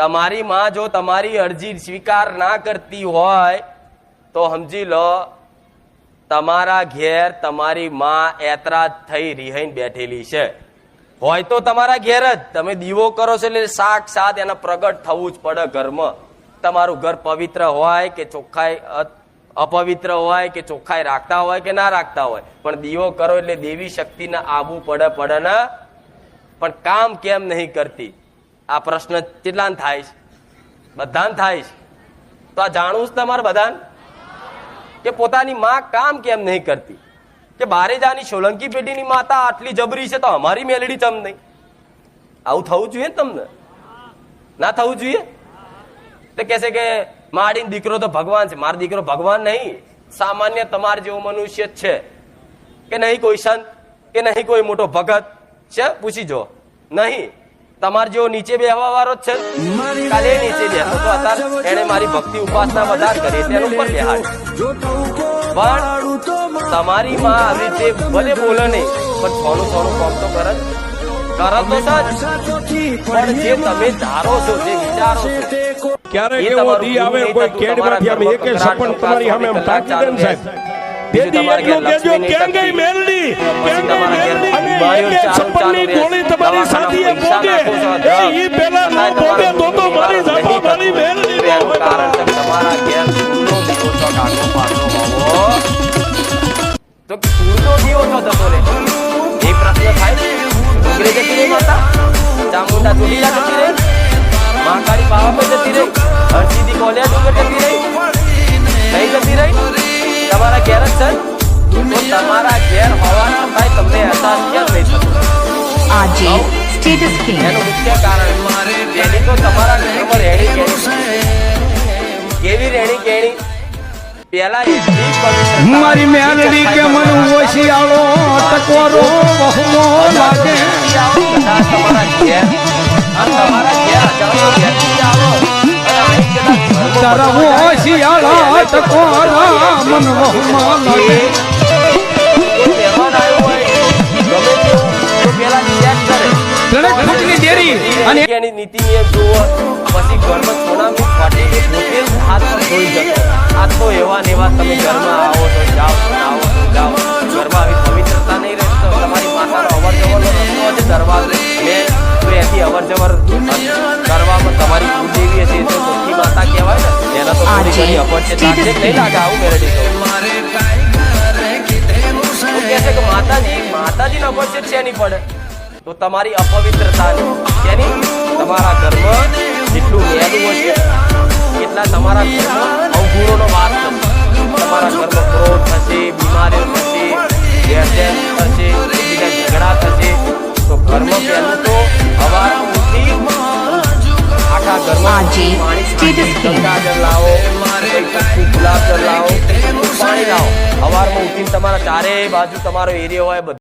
તમારી માં જો તમારી અરજી સ્વીકાર ના કરતી હોય, તો સમજી લો, તમારા ઘેર તમારી માં એતરાજ થઈ રિહાઈને બેઠેલી છે. હોય તો તમારા ઘેર જ. તમે દીવો કરો છો એટલે સાક્ષાત એને પ્રગટ થવું જ પડે ઘરમાં. તમારું ઘર પવિત્ર હોય કે ચોખ્ખાઈ અપવિત્ર હોય કે ચોખ્ખાઈ રાખતા હોય કે ના રાખતા હોય. પણ દીવો કરો એટલે દેવી શક્તિને આબુ પડે પડે ને. પણ કામ કેમ નહીં કરતી? આ પ્રશ્ન કેટલાને થાય છે? બધાને થાય છે. તો આ જાણવું છે તમારે બધાને? કે પોતાની માં કામ કેમ નહીં કરતી? કે બારે જાની સોલંકી પેઢીની માતા આટલી જબરી છે તો અમારી મેલડી ચમ નહીં? આવું થવું જોઈએ ને તમને? ના થવું જોઈએ? તો કહેશે કે મારી દીકરો તો ભગવાન છે, મારો દીકરો ભગવાન નહીં. સામાન્ય તમાર જેવો મનુષ્ય જ છે. કે નહીં કોઈ સંત? કે નહીં કોઈ મોટો ભગત? છે? પૂછી જો નહીં. તમાર જેવો નીચે બેહવા વાળો જ છે. કાલે નીચે બેઠો તો અત્યારે એને મારી ભક્તિ ઉપાસના વધાર કરી તેનું ઉપર બેહાડ. પણ તમારી માં આવી રીતે ભલે બોલે નહીં પણ થોડું થોડું કોમ તો કરે કરો તો સજ પણ જે તમે ધારો છો જે વિચારો છો ક્યારેક એવો દી આવે કોઈ કેડમાંથી અમે એકે સપન તમારી સામે આમ તાકી દેન સાહેબ. તેથી એટલું કેજો ગઈ મેલડી? ગઈ મેલડી? ચાલુ રહે. ગોળી તમારી નાખો છો, એ ઈ પેલા ન ભોગે તો તો મારી જાતો મારી મેલની ન હોય કારણ તમારા ઘેર નો દીવો છો કાકો પાકો બાબો તો ફૂલનો દીવો છો તો રે એ પ્રશ્ન થાય ઉગરે જતી રહી માતા. ચામુંડા ચોટીલા જતી રહી. મહાકાળી બાવા પર જતી રહી. હરસિદ્ધિ કોલેજ ડુંગર જતી રહી. નહીં જતી રહી. તમારા ઘેર જ છે. તમારા ઘેર હોવાનો ભાઈ તમને અહેસાસ કેમ નહીં થતો આજે સ્ટેટસ કિંગ એનું મુખ્ય કારણ રેડી તો તમારા ઘરમાં રેડી કેણી કેવી રહેણી કેણી પેલા એટલી મારી મેલડી કે મન ઓશિયાળો ટકોરો બહુમો લાગે. તમારા ઘેર. તમારા વ્યક્તિ આવો તારા બધું ઓશિયાળા ટકોરા મન બહુમો લાગે. ત્રણેક ફૂટની ડેરી અને એની નીતિ નિયમ જોવો પછી ઘરમાં સોનાની ફાટી કે હોટેલ હાથ પર ધોઈ જતો. આ તો એવા ને એવા તમે ઘરમાં આવો તો જાઓ આવો તો જાઓ. ઘરમાં આવી પવિત્રતા નહીં રહેતો તમારી માતાનો અવર જવરનો રસ્તો હશે દરવાજો. મેં તો એથી અવર જવર કરવામાં તમારી કુળદેવી છે તો ચોખ્ખી માતા કહેવાય ને એના તો થોડી ઘણી અપર છે. લાગે નહીં લાગે આવું મેરેડી કહું છે માતાજી માતાજીને અપરિચિત પડે? તો તમારી અપવિત્રતાની તેની તમારા ઘરમાં જેટલું મેલું હશે એટલા તમારા ઘરમાં અવગુણોનો વાસ થશે તમારા ઘરમાં ક્રોધ થશે બીમારીઓ થશે ગેરજેર થશે એકબીજા ઝઘડા થશે. તો ઘરમાં પહેલું તો ઉઠી આખા ઘરમાં પાણી. ગંગાજળ લાવો કોઈ કચ્છું ગુલાબજળ લાવો પાણી લાવો. સવારમાં ઉઠીને તમારા ચારે બાજુ તમારો એરિયો હોય બધું